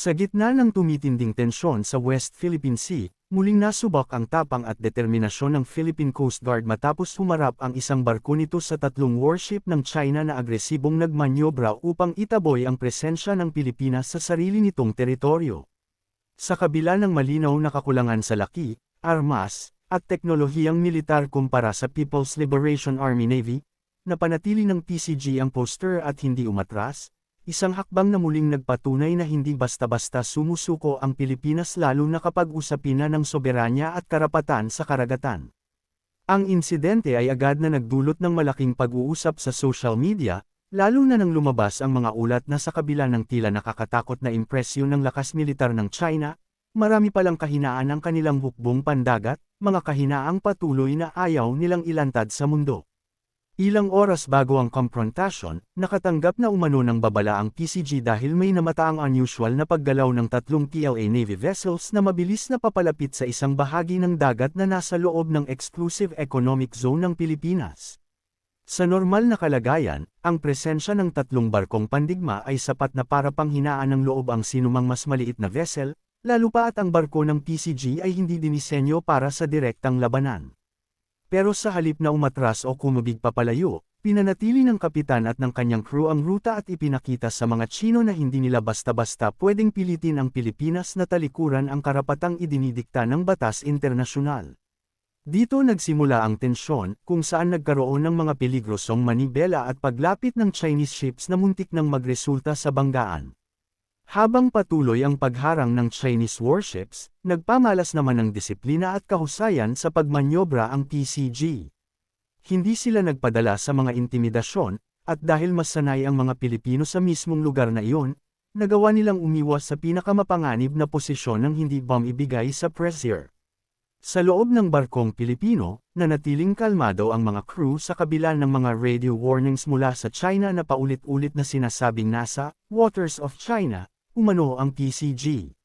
Sa gitna ng tumitinding tensyon sa West Philippine Sea, muling nasubak ang tapang at determinasyon ng Philippine Coast Guard matapos humarap ang isang barko nito sa tatlong warship ng China na agresibong nagmanyobra upang itaboy ang presensya ng Pilipinas sa sarili nitong teritoryo. Sa kabila ng malinaw na kakulangan sa laki, armas, at teknolohiyang militar kumpara sa People's Liberation Army Navy, napanatili ng PCG ang poster at hindi umatras, Isang hakbang na muling nagpatunay na hindi basta-basta sumusuko ang Pilipinas lalo na kapag usapin na ng soberanya at karapatan sa karagatan. Ang insidente ay agad na nagdulot ng malaking pag-uusap sa social media, lalo na nang lumabas ang mga ulat na sa kabila ng tila nakakatakot na impresyon ng lakas militar ng China, marami palang kahinaan ang kanilang hukbong pandagat, mga kahinaang patuloy na ayaw nilang ilantad sa mundo. Ilang oras bago ang konfrontasyon, nakatanggap na umano ng babala ang PCG dahil may namataang unusual na paggalaw ng tatlong PLA Navy vessels na mabilis na papalapit sa isang bahagi ng dagat na nasa loob ng Exclusive Economic Zone ng Pilipinas. Sa normal na kalagayan, ang presensya ng tatlong barkong pandigma ay sapat na para panghinaan ng loob ang sinumang mas maliit na vessel, lalo pa at ang barko ng PCG ay hindi dinisenyo para sa direktang labanan. Pero sa halip na umatras o kumubig papalayo, pinanatili ng kapitan at ng kanyang crew ang ruta at ipinakita sa mga Chino na hindi nila basta-basta pwedeng pilitin ang Pilipinas na talikuran ang karapatang idinidikta ng batas internasyonal. Dito nagsimula ang tensyon, kung saan nagkaroon ng mga peligrosong manibela at paglapit ng Chinese ships na muntik nang magresulta sa banggaan. Habang patuloy ang pagharang ng Chinese warships, nagpamalas naman ng disiplina at kahusayan sa pagmanyobra ang PCG. Hindi sila nagpadala sa mga intimidasyon, at dahil mas sanay ang mga Pilipino sa mismong lugar na iyon, nagawa nilang umiwas sa pinakamapanganib na posisyon ng hindi bomb ibigay sa pressure. Sa loob ng barkong Pilipino, nanatiling kalmado ang mga crew sa kabila ng mga radio warnings mula sa China na paulit-ulit na sinasabing nasa waters of China umano ang PCG.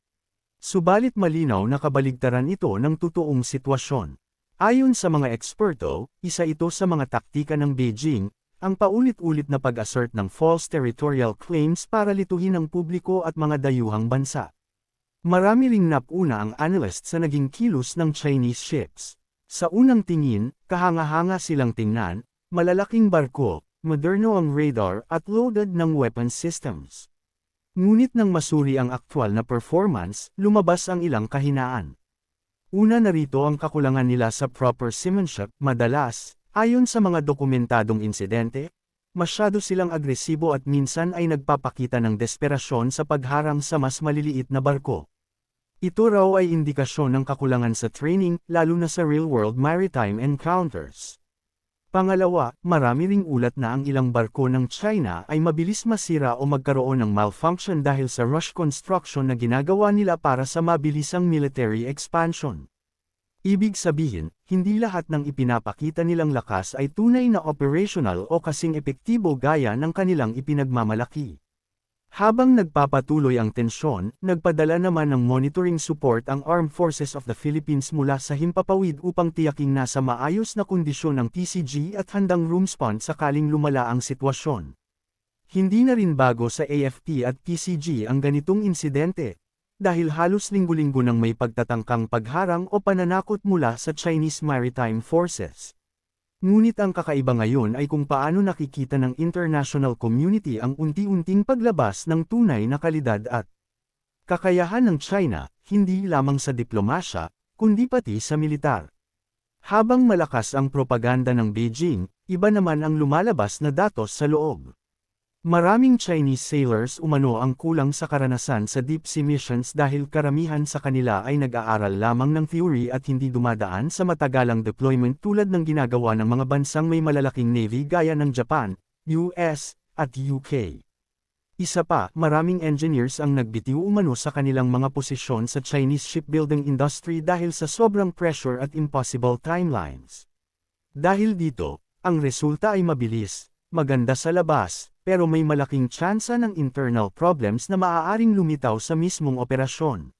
Subalit malinaw na kabaligtaran ito ng totoong sitwasyon. Ayon sa mga eksperto, isa ito sa mga taktika ng Beijing, ang paulit-ulit na pag-assert ng false territorial claims para lituhin ang publiko at mga dayuhang bansa. Marami ring napuna ang analyst sa naging kilos ng Chinese ships. Sa unang tingin, kahanga-hanga silang tingnan, malalaking barko, moderno ang radar at loaded ng weapon systems. Ngunit nang masuri ang aktwal na performance, lumabas ang ilang kahinaan. Una narito ang kakulangan nila sa proper seamanship, madalas, ayon sa mga dokumentadong insidente, masyado silang agresibo at minsan ay nagpapakita ng desperasyon sa pagharang sa mas maliliit na barko. Ito raw ay indikasyon ng kakulangan sa training, lalo na sa real-world maritime encounters. Pangalawa, marami ring ulat na ang ilang barko ng China ay mabilis masira o magkaroon ng malfunction dahil sa rush construction na ginagawa nila para sa mabilisang military expansion. Ibig sabihin, hindi lahat ng ipinapakita nilang lakas ay tunay na operational o kasing epektibo gaya ng kanilang ipinagmamalaki. Habang nagpapatuloy ang tensyon, nagpadala naman ng monitoring support ang Armed Forces of the Philippines mula sa Himpapawid upang tiyaking nasa maayos na kondisyon ang PCG at handang rumspond sakaling lumala ang sitwasyon. Hindi na rin bago sa AFP at PCG ang ganitong insidente, dahil halos linggo-linggo nang may pagtatangkang pagharang o pananakot mula sa Chinese Maritime Forces. Ngunit ang kakaiba ngayon ay kung paano nakikita ng international community ang unti-unting paglabas ng tunay na kalidad at kakayahan ng China, hindi lamang sa diplomasya, kundi pati sa militar. Habang malakas ang propaganda ng Beijing, iba naman ang lumalabas na datos sa loob. Maraming Chinese sailors umano ang kulang sa karanasan sa deep sea missions dahil karamihan sa kanila ay nag-aaral lamang ng theory at hindi dumadaan sa matagalang deployment tulad ng ginagawa ng mga bansang may malalaking navy gaya ng Japan, US, at UK. Isa pa, maraming engineers ang nagbitiw umano sa kanilang mga posisyon sa Chinese shipbuilding industry dahil sa sobrang pressure at impossible timelines. Dahil dito, ang resulta ay mabilis, maganda sa labas, pero may malaking tsansa ng internal problems na maaaring lumitaw sa mismong operasyon.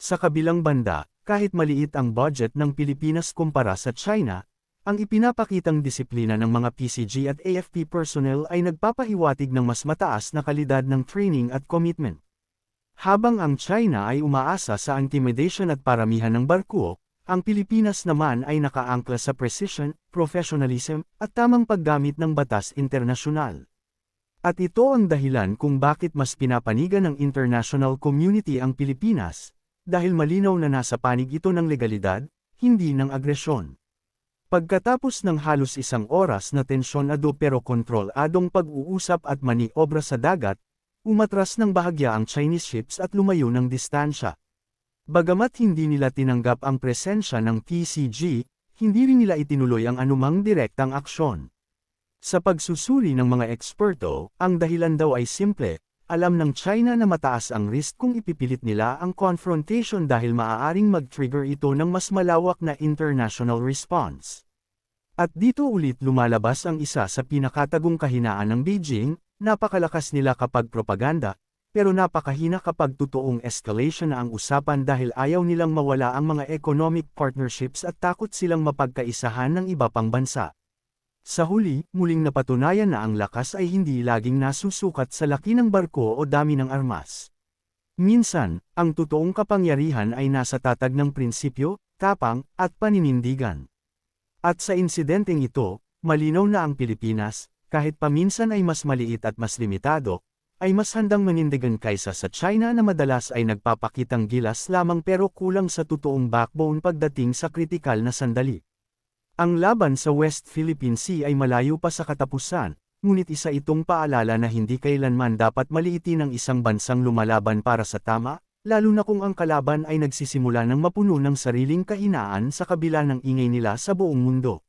Sa kabilang banda, kahit maliit ang budget ng Pilipinas kumpara sa China, ang ipinapakitang disiplina ng mga PCG at AFP personnel ay nagpapahiwatig ng mas mataas na kalidad ng training at commitment. Habang ang China ay umaasa sa intimidation at paramihan ng barko, ang Pilipinas naman ay nakaangkla sa precision, professionalism, at tamang paggamit ng batas internasyonal. At ito ang dahilan kung bakit mas pinapanigan ng international community ang Pilipinas, dahil malinaw na nasa panig ito ng legalidad, hindi ng agresyon. Pagkatapos ng halos isang oras na tensyonado pero kontroladong pag-uusap at maniobra sa dagat, umatras ng bahagya ang Chinese ships at lumayo ng distansya. Bagamat hindi nila tinanggap ang presensya ng PCG, hindi rin nila itinuloy ang anumang direktang aksyon. Sa pagsusuri ng mga eksperto, ang dahilan daw ay simple, alam ng China na mataas ang risk kung ipipilit nila ang confrontation dahil maaaring mag-trigger ito ng mas malawak na international response. At dito ulit lumalabas ang isa sa pinakatagong kahinaan ng Beijing, napakalakas nila kapag propaganda, pero napakahina kapag totoong escalation na ang usapan dahil ayaw nilang mawala ang mga economic partnerships at takot silang mapagkaisahan ng iba pang bansa. Sa huli, muling napatunayan na ang lakas ay hindi laging nasusukat sa laki ng barko o dami ng armas. Minsan, ang totoong kapangyarihan ay nasa tatag ng prinsipyo, tapang, at paninindigan. At sa insidenteng ito, malinaw na ang Pilipinas, kahit paminsan ay mas maliit at mas limitado, ay mas handang manindigan kaysa sa China na madalas ay nagpapakitang gilas lamang pero kulang sa totoong backbone pagdating sa kritikal na sandali. Ang laban sa West Philippine Sea ay malayo pa sa katapusan, ngunit isa itong paalala na hindi kailanman dapat maliitin ang isang bansang lumalaban para sa tama, lalo na kung ang kalaban ay nagsisimula ng mapuno ng sariling kahinaan sa kabila ng ingay nila sa buong mundo.